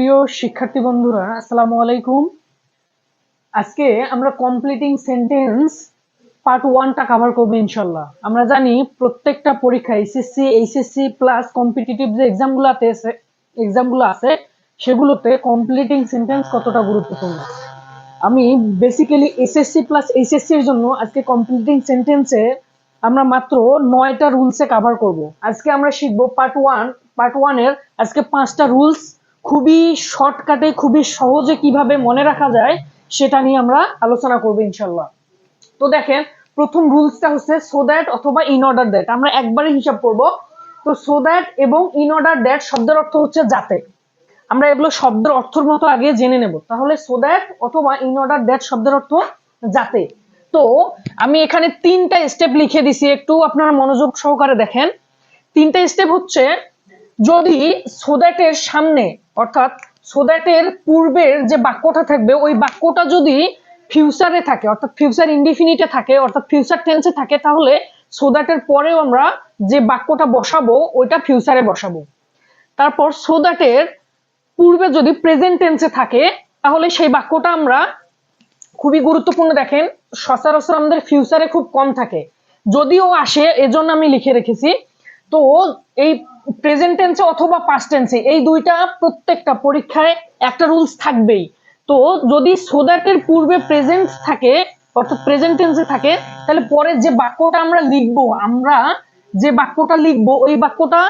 প্রিয় শিক্ষার্থী বন্ধুরা, আসসালামু আলাইকুম। আজকে আমরা কমপ্লিটিং সেন্টেন্স পার্ট ওয়ানটা করব ইনশাল্লাহ। আমরা জানি প্রত্যেকটা পরীক্ষা এইচএসসি প্লাস কম্পিটিটিভ যে এক্সামগুলো আছে এক্সামগুলো আছে, সেগুলোতে কমপ্লিটিং সেন্টেন্স কতটা গুরুত্বপূর্ণ? আমি বেসিক্যালি এসএসসি প্লাস জন্য আজকে কমপ্লিটিং সেন্টেন্সে আমরা মাত্র নয়টা রুলসে কভার করব। আজকে আমরা শিখব পার্ট ওয়ান পার্ট ওয়ানের আজকে পাঁচটা রুলস খুবই শর্টকাটে খুবই সহজে কীভাবে মনে রাখা যায়, সেটা নিয়ে আমরা আলোচনা করব ইনশাল্লাহ তো দেখেন, প্রথম রুলসটা হচ্ছে সো দ্যাট অথবা ইন অর্ডার দ্যাট আমরা একবারে হিসাব করব, তো সো দ্যাট এবং ইন অর্ডার দ্যাট শব্দের অর্থ হচ্ছে যাতে। আমরা এগুলো শব্দের অর্থর মতো আগে জেনে নেব। তাহলে সো দ্যাট অথবা ইন অর্ডার দ্যাট শব্দের অর্থ যাতে। তো আমি এখানে তিনটা স্টেপ লিখে দিছি, একটু আপনারা মনোযোগ সহকারে দেখেন। তিনটা স্টেপ হচ্ছে, যদি সোদ্যাটের সামনে অর্থাৎ সোদ্যাটের পূর্বের যে বাক্যটা থাকবে, ওই বাক্যটা যদি ফিউচারে থাকে, অর্থাৎ ফিউচার ইনডিফিনিটে থাকে, অর্থাৎ ফিউচার টেন্সে থাকে, তাহলে সোদ্যাটের পরেও আমরা যে বাক্যটা বসাবো, ওইটা ফিউচারে বসাবো। তারপর সোদ্যাটের পূর্বে যদি প্রেজেন্ট টেন্সে থাকে, তাহলে সেই বাক্যটা আমরা খুবই গুরুত্বপূর্ণ দেখেন, সচরাচর আমাদের ফিউচারে খুব কম থাকে। যদিও আসে, এজন্য আমি লিখে রেখেছি। তো এই প্রেজেন্ট টেন্সে অথবা পাস্ট টেন্সে এই দুইটা প্রত্যেকটা পরীক্ষায় একটা রুলস থাকবেই। তো যদি সোদাটের পূর্বে প্রেজেন্ট থাকে, অর্থাৎ প্রেজেন্ট টেন্সে থাকে, তাহলে পরে যে বাক্যটা আমরা লিখব, আমরা যে বাক্যটা লিখব, ওই বাক্যটা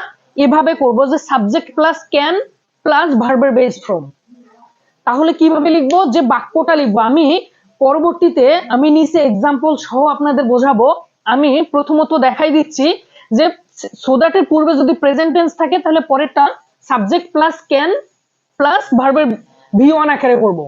এভাবে করব যে সাবজেক্ট প্লাস ক্যান প্লাস ভার্বের বেস ফ্রম তাহলে কীভাবে লিখব? যে বাক্যটা লিখব, আমি পরবর্তীতে, আমি নিচে এক্সাম্পল সহ আপনাদের বোঝাবো। আমি প্রথমত দেখাই দিচ্ছি যে সোদাটের পূর্বে যদি প্রেজেন্ট টেন্স থাকে, তাহলে পরেরটা সাবজেক্ট প্লাস ক্যান প্লাস ভার্বের ভি ওয়ান আকারে করব।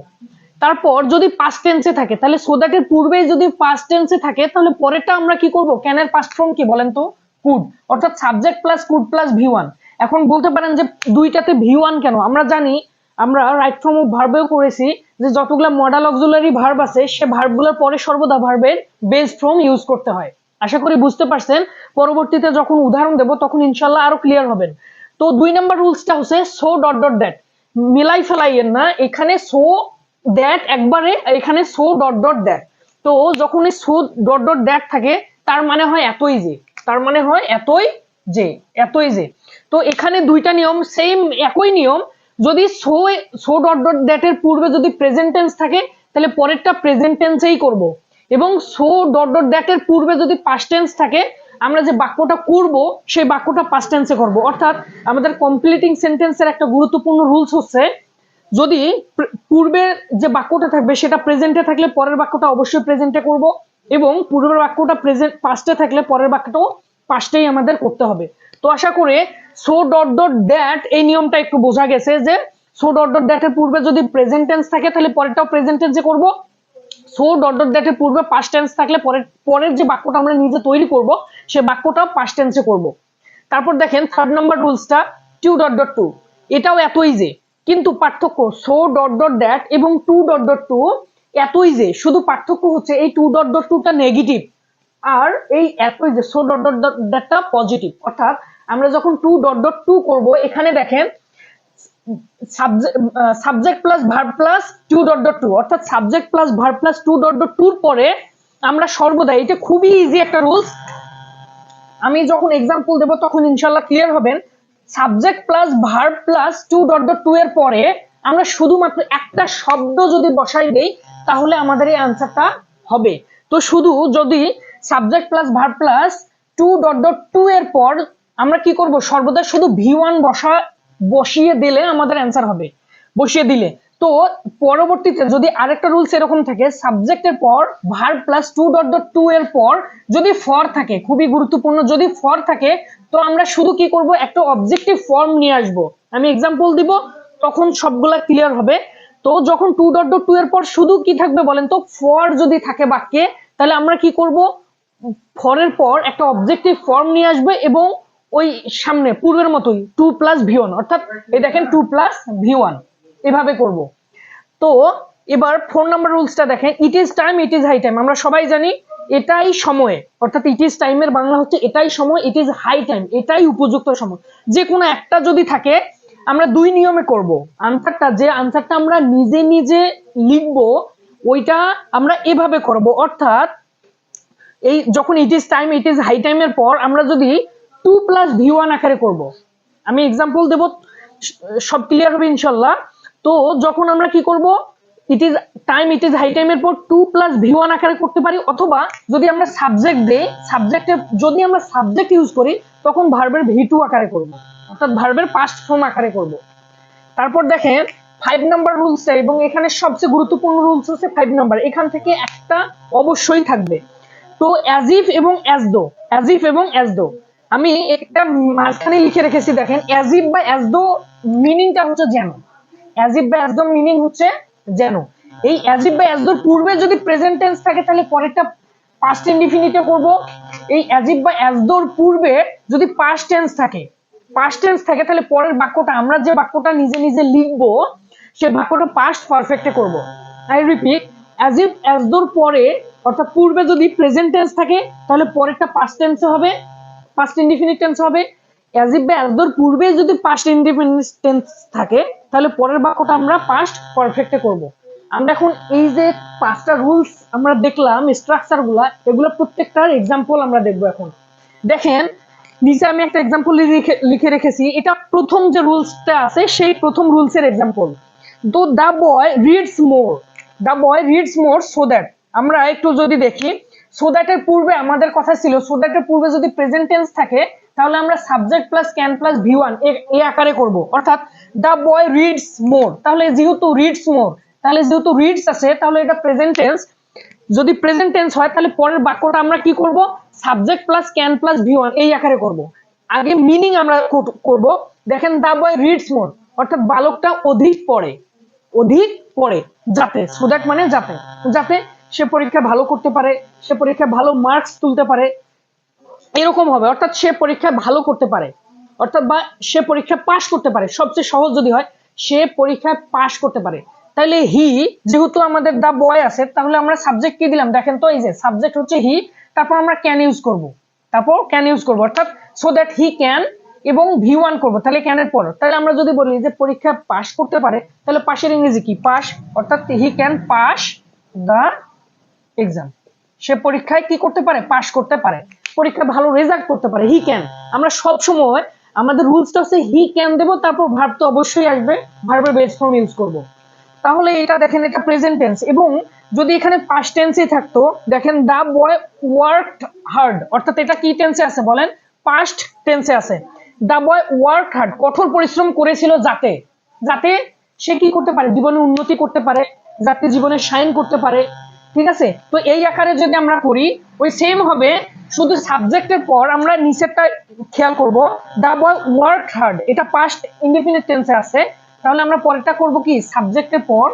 তারপর যদি পাস্ট টেন্সে থাকে, তাহলে সো দ্যাট এর পূর্বে যদি পাস্ট টেন্সে থাকে, তাহলে পরেরটা আমরা কি করব? ক্যানের পাস্ট ফর্ম কি বলেন তো? কুড অর্থাৎ subject plus could plus V one এখন বলতে পারেন যে দুইটাতে ভি ওয়ান কেন? আমরা জানি, আমরা রাইট ফর্ম অফ ভার্বেও করেছি যে যতগুলো মডাল অক্সুলারি ভার্ব আছে, সে ভার্বগুলোর পরে সর্বদা ভার্বের বেস ফর্ম ইউজ করতে হয়। আশা করি বুঝতে পারছেন। পরবর্তীতে যখন উদাহরণ দেব, তখন ইনশাল্লাহ আরও ক্লিয়ার হবেন। তো দুই নাম্বার রুলসটা হচ্ছে সো ডট ডট দ্যাট মিলাই ফেলাইয়েন না, এখানে সো দ্যাট একবারে, এখানে সো ডট ডট দ্যাট তো যখন এই সো ডট ডট দ্যাট থাকে, তার মানে হয় এতই যে, তার মানে হয় এতই যে এতই যে। তো এখানে দুইটা নিয়ম সেম একই নিয়ম। যদি so so dot dot that এর পূর্বে যদি প্রেজেন্ট টেন্স থাকে, তাহলে পরেরটা প্রেজেন্ট টেন্সেই করব। এবং সো ডট ডট দ্যাট এর পূর্বে যদি পাস্ট টেন্স থাকে, আমরা যে বাক্যটা করব, সেই বাক্যটা পাস্ট টেন্সে করব। অর্থাৎ আমাদের কমপ্লিটিং সেন্টেন্সের একটা গুরুত্বপূর্ণ রুলস হচ্ছে, যদি পূর্বের যে বাক্যটা থাকবে, সেটা প্রেজেন্টে থাকলে পরের বাক্যটা অবশ্যই প্রেজেন্টে করব এবং পূর্বের বাক্যটা প্রেজেন্ট পাস্টে থাকলে পরের বাক্যটাও পাস্টেই আমাদের করতে হবে। তো আশা করে সো ডট ডট দ্যাট এই নিয়মটা একটু বোঝা গেছে যে সো ডট ডট দ্যাট এর পূর্বে যদি প্রেজেন্ট টেন্স থাকে, তাহলে পরেরটাও প্রেজেন্ট টেন্সে করব। সো ডট ডট দ্যাট এর পূর্বে পাস্ট টেন্স থাকলে পরের পরের যে বাক্যটা আমরা নিজে তৈরি করব, সে বাক্যটাও পাস্ট টেন্সে করব। তারপর দেখেন থার্ড নাম্বার রুলসটা টু ডট ডট টু এটাও এতই যে, কিন্তু পার্থক্য সো ডট ডট দ্যাট এবং টু ডট ডট টু এতই যে, শুধু পার্থক্য হচ্ছে এই টু ডট ডট টুটা নেগেটিভ আর এই এতই যে, সো ডট ডট দ্যাটটা পজিটিভ অর্থাৎ আমরা যখন টু ডট ডট টু করব, এখানে দেখেন subject plus verb plus too dot dot to অর্থাৎ subject plus verb plus too dot dot টুর পরে আমরা সর্বদা এটা খুবই ইজি একটা রুলস আমি যখন এক্সাম্পল দেবো, তখন ইনশাল্লাহ ক্লিয়ার হবেন। Subject plus verb plus too dot dot to এর পরে আমরা শুধুমাত্র একটা শব্দ যদি বসাই দেই, তাহলে আমাদের এই আনসারটা হবে। তো শুধু যদি subject plus verb plus too dot dot to এর পর আমরা কি করব? সর্বদা শুধু ভি ওয়ান বসা বসিয়ে দিলে আমাদের অ্যান্সার হবে। বসিয়ে দিলে। তো পরবর্তীতে যদি আরেকটা রুলস এরকম থাকে সাবজেক্টের পর verb plus too dot dot to এর পর যদি ফর থাকে, খুবই গুরুত্বপূর্ণ, যদি ফর থাকে, তো আমরা শুধু কি করব? একটা অবজেক্টিভ ফর্ম নিয়ে আসব। আমি এক্সাম্পল দিব, তখন সবগুলা ক্লিয়ার হবে। তো যখন টু ডট ডট টু এর পর শুধু কি থাকবে বলেন তো? ফর যদি থাকে বাক্যে, তাহলে আমরা কি করব? ফরের পর একটা অবজেক্টিভ ফর্ম নিয়ে আসবে এবং ওই সামনে, পূর্বের মতোই টু প্লাস ভি ওয়ান অর্থাৎ এই দেখেন টু প্লাস ভি ওয়ান এভাবে করব। তো এবার ফোন নাম্বার রুলসটা দেখেন it is time it is high time আমরা সবাই জানি এটাই সময়, অর্থাৎ ইট ইজ টাইমের বাংলা হচ্ছে এটাই সময় ইট ইজ হাই টাইম এটাই উপযুক্ত সময়। যে কোনো একটা যদি থাকে, আমরা দুই নিয়মে করব। আনসারটা যে আনসারটা আমরা নিজে নিজে লিখব, ওইটা আমরা এভাবে করব। অর্থাৎ এই যখন it is time it is high টাইমের পর আমরা যদি টু প্লাস ভি ওয়ান আকারে করব। আমি এক্সাম্পল দেব, সব ক্লিয়ার হবে ইনশাল্লাহ। তো যখন আমরা কি করব it is time it is high টাইমের পর টু প্লাস ভি ওয়ান আকারে করতে পারি, অথবা যদি আমরা সাবজেক্ট দেই সাবজেক্টে যদি আমরা সাবজেক্ট ইউজ করি, তখন ভার্বের ভি টু আকারে করব। অর্থাৎ ভার্বের পাস্ট ফর্ম আকারে করব। তারপর দেখেন ফাইভ নাম্বার রুলস এবং এখানে সবচেয়ে গুরুত্বপূর্ণ রুলস হচ্ছে ফাইভ নাম্বার এখান থেকে একটা অবশ্যই থাকবে। তো অ্যাজিফ এবং অ্যাজদো অ্যাজিফ এবং অ্যাজদো আমি একটা মাঝখানে লিখে রেখেছি, দেখেন অ্যাজিফ বা অ্যাজদো মিনিংটা হচ্ছে যেন। অ্যাজিফ বা অ্যাজদো মিনিং হচ্ছে যেন। এই অ্যাজিফ বা অ্যাজদোর পূর্বে যদি প্রেজেন্ট টেন্স থাকে, তাহলে পরেরটা পাস্ট ইনডিফিনিটে করব। এই অ্যাজিফ বা অ্যাজদোর পূর্বে যদি পাস্ট টেন্স থাকে পাস্ট টেন্স থাকে, তাহলে পরের বাক্যটা, আমরা যে বাক্যটা নিজে নিজে লিখব, সে বাক্যটা পাস্ট পারফেক্টে করব। আই রিপিট অ্যাজ ইফ অ্যাজদোর পরে, অর্থাৎ পূর্বে যদি প্রেজেন্ট টেন্স থাকে, তাহলে পরেরটা পাস্ট টেন্সে হবে। পাস্ট ইনডিফিনিট টেন্স হবে। অ্যাজ ইফ বা অ্যাজদোর পূর্বে যদি পাস্ট ইনডিফিনিট টেন্স থাকে, তাহলে পরের বাক্যটা আমরা পাস্ট পারফেক্টে করব। আমরা এখন এই যে পাঁচটা রুলস আমরা দেখলাম স্ট্রাকচারগুলা, এগুলো প্রত্যেকটার এক্সাম্পল আমরা দেখব এখন। দেখেন, নিচে আমি একটা এক্সাম্পল লিখে রেখেছি। এটা প্রথম যে রুলসটা আছে, সেই প্রথম রুলস এর এক্সাম্পল তো the boy reads more the boy reads more so that আমরা একটু যদি দেখি সো দ্যাটের পূর্বে আমাদের কথা ছিল সো দ্যাটের পূর্বে যদি প্রেজেন্ট টেন্স থাকে, তাহলে আমরা subject plus can plus V one এ আকারে করব। অর্থাৎ দা বয় রিডস মোর তাহলে যেহেতু রিডস মোর তাহলে যেহেতু রিডস আছে, তাহলে এটা প্রেজেন্ট টেন্স যদি প্রেজেন্ট টেন্স হয়, তাহলে পরের বাক্যটা আমরা কি করব? Subject plus can plus V one এই আকারে করব। আগে মিনিং আমরা করব। দেখেন দা বয় রিডস মোর অর্থাৎ বালকটা অধিক পড়ে। অধিক পড়ে। যাতে। সো দ্যাট মানে যাতে। যাতে সে পরীক্ষা ভালো করতে পারে, সে পরীক্ষায় ভালো মার্কস তুলতে পারে, এরকম হবে। অর্থাৎ সে পরীক্ষায় ভালো করতে পারে। অর্থাৎ বা সে পরীক্ষা পাশ করতে পারে। সবচেয়ে সহজ যদি হয়, সে পরীক্ষায় পাশ করতে পারে। তাহলে হি যেহেতু আমাদের দা বয় আছে, তাহলে আমরা সাবজেক্ট কি দিলাম? দেখেন তো এই যে সাবজেক্ট হচ্ছে হি তারপর আমরা ক্যান ইউজ করব। তারপর ক্যান ইউজ করব। অর্থাৎ সো দ্যাট হি ক্যান এবং ভি ওয়ান করব। তাহলে ক্যানের পর। তাহলে আমরা যদি বলি যে পরীক্ষা পাশ করতে পারে, তাহলে পাশের ইংরেজি কি? পাশ অর্থাৎ he can pass the exam সে পরীক্ষায় কি করতে পারে? পাশ করতে পারে। পরীক্ষায় ভালো রেজাল্ট করতে পারে। হি ক্যান আমরা সব সময় আমাদের রুলসটা হচ্ছে হি ক্যান দেব তারপর ভার্ব তো অবশ্যই আসবে। ভার্বের বেস ফর্ম ইউজ করব। তাহলে এটা দেখেন এটা প্রেজেন্ট টেন্স এবং যদি এখানে পাস্ট টেন্সে থাকতো দেখেন দা বয় ওয়ার্ক হার্ড অর্থাৎ এটা কি টেন্সে আছে বলেন? পাস্ট টেন্সে আছে। দা বয় ওয়ার্ক হার্ড কঠোর পরিশ্রম করেছিল যাতে। যাতে সে কি করতে পারে? জীবনে উন্নতি করতে পারে। যাতে জীবনে সাইন করতে পারে। ঠিক আছে? তো এই আকারে যদি আমরা করি, ওই সেম হবে, শুধু সাবজেক্টের পর আমরা নিচেরটা খেয়াল করব। দা বয় ওয়ার্ক হার্ড এটা পাস্ট ইন্ডিপেন্ডেন্ট টেন্সে আছে। তাহলে আমরা পরেরটা করব কি? সাবজেক্টের পর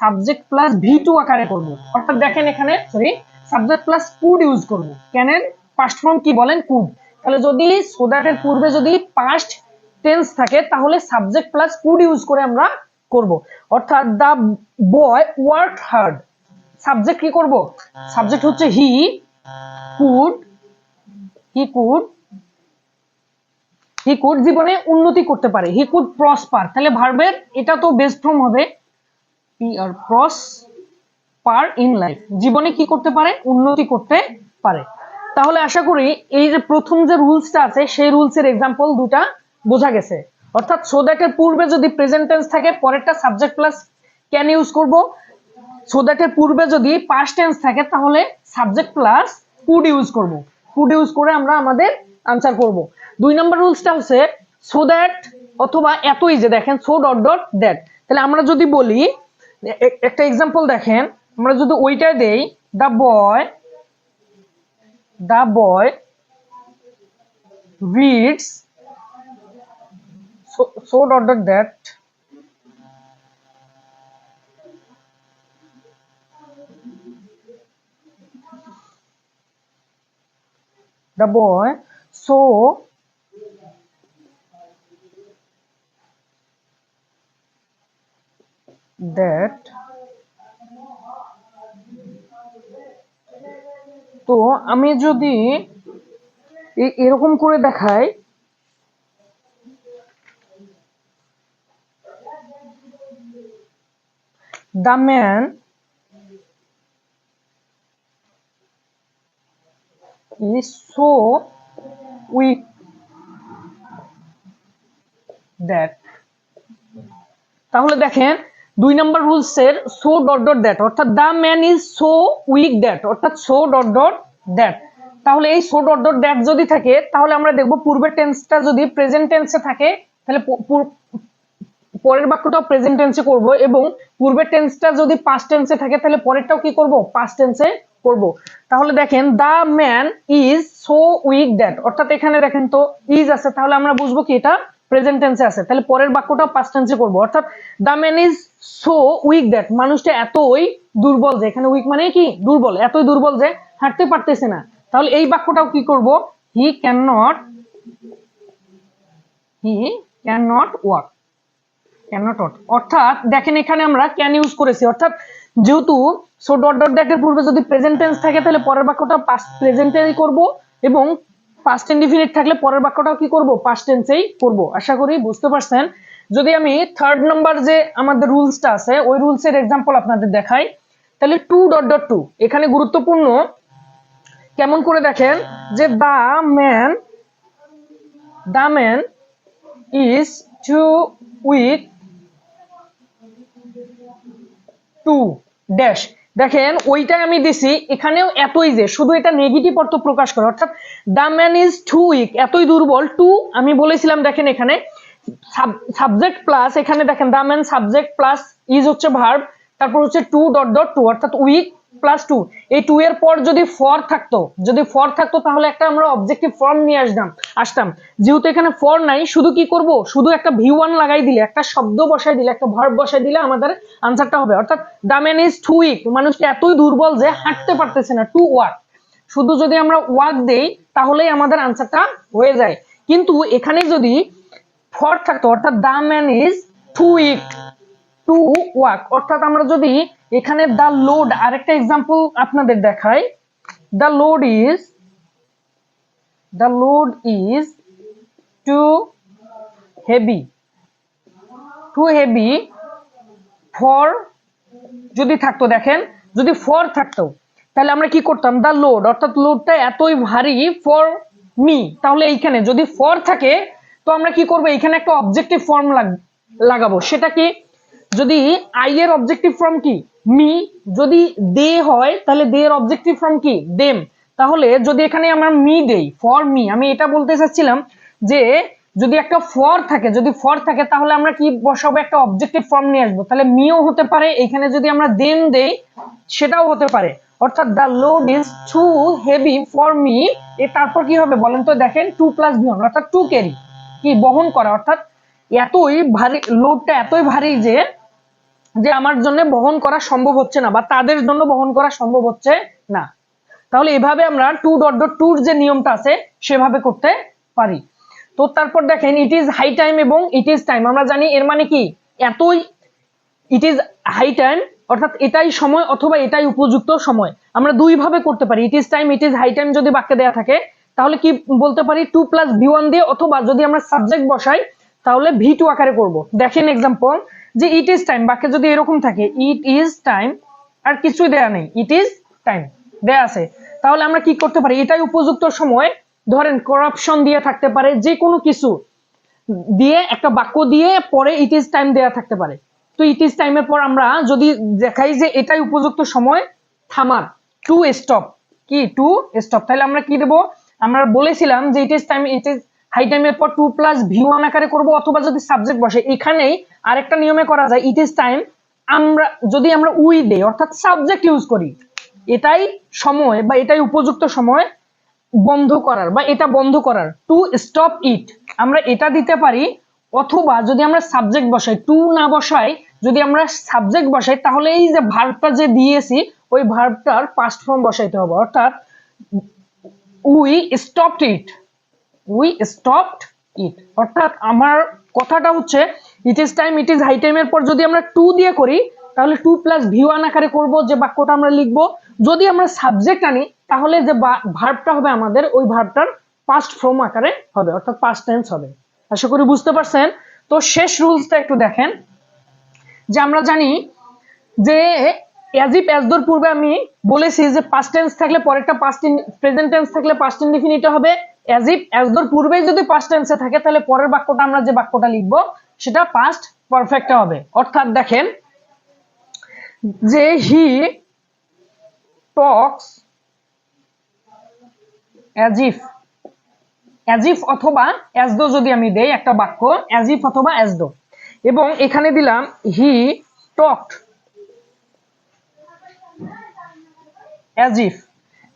সাবজেক্ট প্লাস ভি টু আকারে করব। অর্থাৎ দেখেন এখানে sorry subject plus could use করব। ক্যানের পাস্ট ফর্ম কি বলেন? কুড তাহলে যদি সোদাটের পূর্বে যদি পাস্ট টেন্স থাকে, তাহলে সাবজেক্ট প্লাস কুড ইউজ করে আমরা করব। অর্থাৎ the boy work hard subject কি করব? সাবজেক্ট হচ্ছে he could he could he could জীবনে উন্নতি করতে পারে। হি কুড প্রসপার তাহলে ভার্বের এটা তো বেস্ট ফর্ম হবে। P R prosper in life জীবনে কি করতে পারে? উন্নতি করতে পারে। তাহলে আশা করি এই যে প্রথম যে রুলসটা আছে সেই রুলস এর এক্সাম্পল দুটা বোঝা গেছে। অর্থাৎ সো দ্যাটের পূর্বে যদি প্রেজেন্ট টেন্স থাকে পরেরটা সাবজেক্ট প্লাস ক্যান ইউজ করব। সো দ্যাটের পূর্বে যদি পাস্ট টেন্স থাকে, তাহলে সাবজেক্ট প্লাস কুড ইউজ করব। কুড ইউজ করে আমরা আমাদের আনসার করব। দুই নম্বর রুলসটা হচ্ছে সো দ্যাট অথবা এতই যে দেখেন সো ডট ডট দ্যাট তাহলে আমরা যদি বলি একটা এক্সাম্পল দেখেন, আমরা যদি ওইটা দেই the boy the boy so so dot dot that the boy so that তো আমি যদি এরকম করে দেখাই the man is so weak that. তাহলে দেখেন, দুই নম্বর রুলস এর সো ডট ডট দ্যাট অর্থাৎ the man is so weak that অর্থাৎ সো ডট ডট দ্যাট তাহলে এই সো ডট ডট দ্যাট যদি থাকে, তাহলে আমরা দেখব পূর্বের টেন্সটা যদি প্রেজেন্ট টেন্সে থাকে, তাহলে পরের বাক্যটাও প্রেজেন্ট টেন্সে করব এবং পূর্বের টেন্সটা যদি পাস্ট টেন্সে থাকে, তাহলে পরেরটাও কি করব? পাস্ট টেন্সে করব। তাহলে দেখেন the man is so weak that অর্থাৎ এখানে দেখেন তো ইজ আছে, তাহলে আমরা বুঝব কি এটা প্রেজেন্ট টেন্সে আছে। তাহলে পরের বাক্যটাও পাস্ট টেন্সে করব। অর্থাৎ the man is so weak that মানুষটা এতই দুর্বল যে, এখানে উইক মানে কি? দুর্বল, এতই দুর্বল যে, হাঁটতে পারতেছে না। তাহলে এই বাক্যটাও কি করব? He can not he can not walk cannot অর্থাৎ, দেখেন এখানে আমরা ক্যান ইউজ করেছি। অর্থাৎ, যেহেতু সো ডট ডট দ্যাটের পূর্বে যদি প্রেজেন্ট টেন্স থাকে, তাহলে পরের বাক্যটা পাস্ট প্রেজেন্টেই করব এবং পাস্ট ইনডিফিনিট থাকলে পরের বাক্যটাও কি করব? পাস্ট টেন্সেই করব। আশা করি বুঝতে পারছেন। যদি আমি থার্ড নাম্বার যে আমাদের রুলসটা আছে, ওই রুলসের এক্সাম্পল আপনাদের দেখাই। তাহলে টু ডট ডট টু এখানে গুরুত্বপূর্ণ। কেমন করে দেখেন? যে the man the man is too weak too dash দেখেন, ওইটাই আমি দিছি, এখানেও এতই যে, শুধু এটা নেগেটিভ অর্থ প্রকাশ করে, অর্থাৎ the man is too weak এতই দুর্বল টু আমি বলেছিলাম, দেখেন এখানে সাবজেক্ট প্লাস এখানে দেখেন the man subject plus is হচ্ছে ভার্ব তারপর হচ্ছে টু ডট ডট টু অর্থাৎ উইক প্লাস টু এই টু এর পর যদি ফর থাকতো, যদি ফর থাকতো তাহলে একটা আমরা অবজেক্টিভ ফর্ম নিয়ে আসতাম আসতাম। যেহেতু এখানে ফর নাই, শুধু কি করব? শুধু একটা ভি ওয়ান লাগাই দিলে, একটা শব্দ বসাই দিলে, একটা ভার্ব বসাই দিলে আমাদের আনসারটা হবে। অর্থাৎ the man is too weak মানুষটা এতই দুর্বল যে হাঁটতে পারতেছে না টু ওয়াক শুধু যদি আমরা ওয়ার্ক দেই, তাহলেই আমাদের আনসারটা হয়ে যায়। কিন্তু এখানে যদি ফর থাকতো, অর্থাৎ the man is too weak to walk অর্থাৎ আমরা যদি এখানে দ্য লোড আরেকটা এক্সাম্পল আপনাদের দেখাই। The load is the load is too heavy too heavy for যদি থাকতো, দেখেন, যদি ফর থাকতো, তাহলে আমরা কি করতাম? দ্য লোড অর্থাৎ লোডটা এতই ভারী ফর মি তাহলে এইখানে যদি ফর থাকে, তো আমরা কি করব? এখানে একটা অবজেক্টিভ ফর্ম লাগাবো। সেটা কি? যদি আই এর অবজেক্টিভ ফর্ম কি? মি যদি দে হয়, তাহলে দে এর অবজেক্টিভ ফর্ম কি? দেম তাহলে যদি এখানে আমরা মি দেই ফর মি আমি এটা বলতে চাচ্ছিলাম যে যদি একটা ফর থাকে, যদি ফর থাকে, তাহলে আমরা কি বসাবো? একটা অবজেক্টিভ ফর্ম নিয়ে আসব। তাহলে মিও হতে পারে, এখানে যদি আমরা দেম দেই, সেটাও হতে পারে। অর্থাৎ the load is too heavy for me এ তারপর কি হবে বলেন তো? দেখেন টু প্লাস বি অর্থাৎ টু ক্যারি কি? বহন করা। অর্থাৎ এতই ভারী লোডটা এতই ভারী যে যে আমার জন্য বহন করা সম্ভব হচ্ছে না বা তাদের জন্য বহন করা সম্ভব হচ্ছে না। তাহলে এভাবে আমরা টু ডট ডট টুর যে নিয়মটা আছে, সেভাবে করতে পারি। তো তারপর দেখেন ইট ইজ হাই টাইম এবং ইট ইজ টাইম আমরা জানি এর মানে কি? এতই ইট ইজ হাই টাইম অর্থাৎ এটাই সময় অথবা এটাই উপযুক্ত সময়। আমরা দুই ভাবে করতে পারি। It is time it is high time যদি বাক্যে দেওয়া থাকে, তাহলে কি বলতে পারি? টু প্লাস ভি ওয়ান দিয়ে অথবা যদি আমরা সাবজেক্ট বসাই, তাহলে ভি টু আকারে করব। দেখেন এক্সাম্পল যে ইট ইজ টাইম বাক্যে যদি এরকম থাকে ইট ইজ টাইম আর কিছুই দেয়া নেই ইট ইজ টাইম দেয়া আছে। তাহলে আমরা কি করতে পারি? এটাই উপযুক্ত সময়, ধরেন করাপশন দিয়ে থাকতে পারে যে কোনো কিছু দিয়ে, একটা বাক্য দিয়ে, পরে ইট ইজ টাইম দেয়া থাকতে পারে। তো ইট ইজ টাইমের পর আমরা যদি দেখাই যে এটাই উপযুক্ত সময়, থামার টু স্টপ কি? টু স্টপ তাহলে আমরা কি দেবো? আমরা বলেছিলাম যে it is time it is high টাইমের পর টু প্লাস ভিউ ওয়ান আকারে করব অথবা যদি সাবজেক্ট বসে, এখানেই আরেকটা নিয়মে করা যায় ইট ইজ টাইম আমরা, যদি আমরা উই দেই, অর্থাৎ সাবজেক্ট ইউজ করি, এটাই সময় বা এটাই উপযুক্ত সময় বন্ধ করার বা এটা বন্ধ করার টু স্টপ ইট আমরা এটা দিতে পারি, অথবা যদি আমরা সাবজেক্ট বসাই টু না বসাই, যদি আমরা সাবজেক্ট বসাই, তাহলে এই যে ভার্বটা যে দিয়েছি, ওই ভার্বটার পাস্ট ফর্ম বসাইতে হবে, অর্থাৎ we stopped it we stopped it অর্থাৎ আমার কথাটা হচ্ছে it is time it is high টাইমের পর যদি আমরা টু দিয়ে করি, তাহলে টু প্লাস ভিউ ওয়ান আকারে করব, যে বাক্যটা আমরা লিখব। যদি আমরা সাবজেক্ট আনি, তাহলে যে ভার্বটা হবে আমাদের, ওই ভার্বটার পাস্ট ফর্ম আকারে হবে, অর্থাৎ পাস্ট টেন্স হবে। আশা করি বুঝতে পারছেন? তো শেষ রুলসটা একটু দেখেন। যে আমরা জানি যে অ্যাজিপ অ্যাজদোর পূর্বে আমি বলেছি যে পাস্ট টেন্স থাকলে পরেরটা পাস্ট প্রেজেন্ট টেন্স থাকলে পাস্ট ইনডিফিনিট হবে। অ্যাজিপ অ্যাজদোর পূর্বেই যদি পাস্ট টেন্সে থাকে, তাহলে পরের বাক্যটা আমরা যে বাক্যটা লিখব, সেটা পাস্ট পারফেক্ট হবে। অর্থাৎ দেখেন, যে হি টক্স অ্যাজিফ অ্যাজিফ অথবা অ্যাজদো যদি আমি দেই একটা বাক্য অ্যাজিফ অথবা অ্যাজদো এবং এখানে দিলাম হি টকড অ্যাজিফ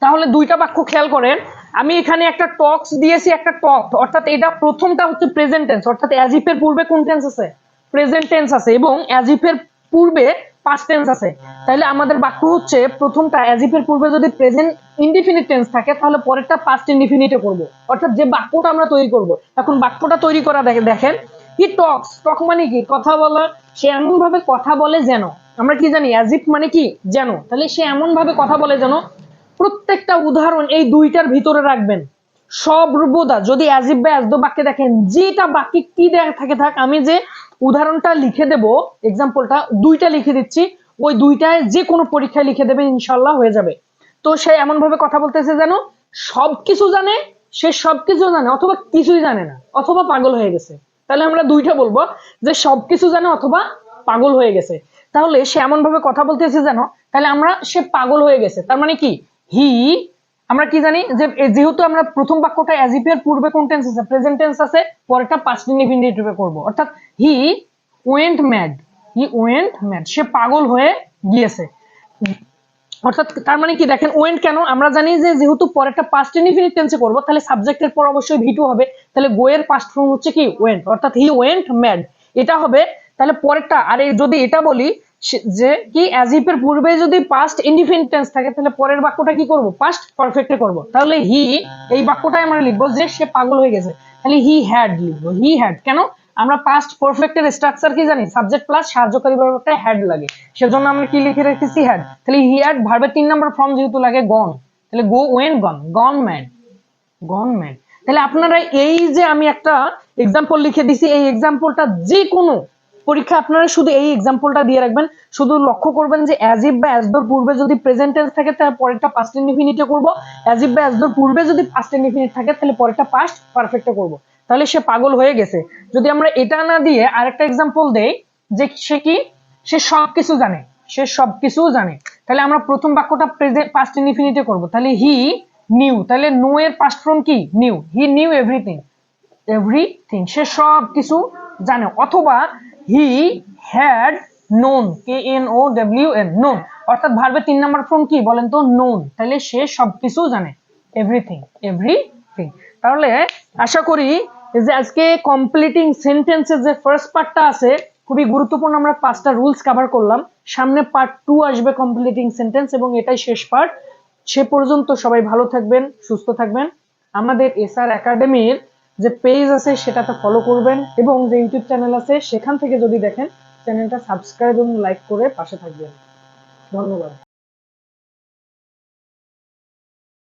তাহলে দুইটা বাক্য খেয়াল করেন আমি এখানে একটা টক্স দিয়েছি, একটা টক অর্থাৎ এটা প্রথমটা হচ্ছে প্রেজেন্ট টেন্স অর্থাৎ অ্যাজিফের পূর্বে কোন টেন্স আছে? প্রেজেন্ট টেন্স আছে এবং অ্যাজিফের পূর্বে পাস্ট টেন্স আছে। তাহলে আমাদের বাক্য হচ্ছে প্রথমটা অ্যাজিফের পূর্বে যদি প্রেজেন্ট ইনডিফিনিট টেন্স থাকে, তাহলে পরেরটা পাস্ট ইনডিফিনিটে করব। অর্থাৎ যে বাক্যটা আমরা তৈরি করব, এখন বাক্যটা তৈরি করা দেখে, দেখেন কি টক্স টক মানে কি? কথা বলা, সে এমন ভাবে কথা বলে যেন, আমরা কি জানি? অ্যাজিফ মানে কি? যেন। তাহলে সে এমন ভাবে কথা বলে যেন প্রত্যেকটা উদাহরণ এই দুইটার ভিতরে রাখবেন। সর্বদা যদি অ্যাজিব বা অ্যাজদো বাক্যে দেখেন, যেটা বাক্যে কি দেয়া থাকে থাক, আমি যে উদাহরণটা লিখে দেব এক্সাম্পলটা দুইটা লিখে দিচ্ছি, ওই দুইটায় যে কোনো পরীক্ষায় লিখে দেবে ইনশাল্লাহ হয়ে যাবে। তো সে এমন ভাবে কথা বলতেছে যেন সবকিছু জানে, সে সবকিছু জানে, অথবা কিছুই জানে না, অথবা পাগল হয়ে গেছে। তাহলে আমরা দুইটা বলব, যে সবকিছু জানে অথবা পাগল হয়ে গেছে। তাহলে সে এমন ভাবে কথা বলতেছে যেন, তাহলে আমরা সে পাগল হয়ে গেছে। তার মানে কি? হি আমরা কি জানি যে যেহেতু আমরা প্রথম বাক্যটা অ্যাজিপ এর পূর্বে কোন টেন্স আছে প্রেজেন্ট টেন্স আছে, পরেরটা পাস্ট ইনডিফিনিটিভে করব। অর্থাৎ he went mad he went mad সে পাগল হয়ে গিয়েছে। অর্থাৎ তার মানে কি দেখেন ওয়েন্ট কেন? আমরা জানি যে যেহেতু পরেরটা পাস্ট ইনডিফিনিট টেন্সে করব, তাহলে সাবজেক্টের পর অবশ্যই ভিটু হবে। তাহলে গো এর পাস্ট ফর্ম হচ্ছে কি? ওয়েন্ট অর্থাৎ হি ওয়েন্ট ম্যাড এটা হবে, তাহলে পরেরটা, আর যদি এটা বলি যে কি অ্যাজ ইফ এর পূর্বে যদি পাস্ট ইনডিফিনিট থাকে, তাহলে পরের বাক্যটা কি করব? পাস্ট পারফেক্টে করব। তাহলে হি এই বাক্যটাই আমরা লিখব যে সে পাগল হয়ে গেছে। তাহলে হি হ্যাড লিখব। হি হ্যাড কেন? আমরা পাস্ট পারফেক্টের স্ট্রাকচার কি জানি? সাবজেক্ট প্লাস সাহায্যকারী ভার্বটা হ্যাড লাগে। সেজন্য আমরা কি লিখে রেখেছি হ্যাড তাহলে হি হ্যাড ভার্বের তিন নম্বর ফর্ম যেহেতু লাগে গন তাহলে go went gone gone mad gone mad তাহলে আপনারা এই যে আমি একটা এক্সাম্পল লিখে দিছি, এই এক্সাম্পলটা যে কোনো পরীক্ষা আপনারা শুধু এই এক্সাম্পলটা দিয়ে রাখবেন। শুধু লক্ষ্য করবেন যে অ্যাজিব বা অ্যাজদোর পূর্বে যদি প্রেজেন্ট টেন্স থাকে তার পরেরটা পাস্ট ইনডিফিনিটে করব। অ্যাজিব বা অ্যাজদোর পূর্বে যদি পাস্ট ইনডিফিনিট থাকে, তাহলে পরেরটা পাস্ট পারফেক্টে করব। তাহলে সে পাগল হয়ে গেছে। যদি আমরা এটা না দিয়ে আরেকটা এক্সাম্পল দেই, যে সে কি? সে সবকিছু জানে। সে সবকিছু জানে। তাহলে আমরা প্রথম বাক্যটা প্রেজেন্ট পাস্ট ইনডিফিনিটে করব। তাহলে হি নিউ তাহলে নো এর পাস্ট ফর্ম কি? Knew he knew everything everything সে সব কিছু জানে। অথবা he had known K N O W N known অর্থাৎ ভার্বের তিন নম্বর ফর্ম কি বলেন তো? নোন তাহলে সে সবকিছু জানে। এভরিথিং এভরিথিং তাহলে আশা করি যে আজকে কমপ্লিটিং সেন্টেন্সের যে ফার্স্ট পার্টটা আছে, খুবই গুরুত্বপূর্ণ আমরা পাঁচটা রুলস কভার করলাম। সামনে পার্ট টু আসবে কমপ্লিটিং সেন্টেন্স এবং এটাই শেষ পার্ট সে পর্যন্ত সবাই ভালো থাকবেন, সুস্থ থাকবেন। আমাদের এসআর একাডেমির যে পেজ আছে সেটাতে ফলো করবেন এবং যে ইউটিউব চ্যানেল আছে সেখান থেকে যদি দেখেন চ্যানেলটা সাবস্ক্রাইব এবং লাইক করে পাশে থাকবেন। ধন্যবাদ।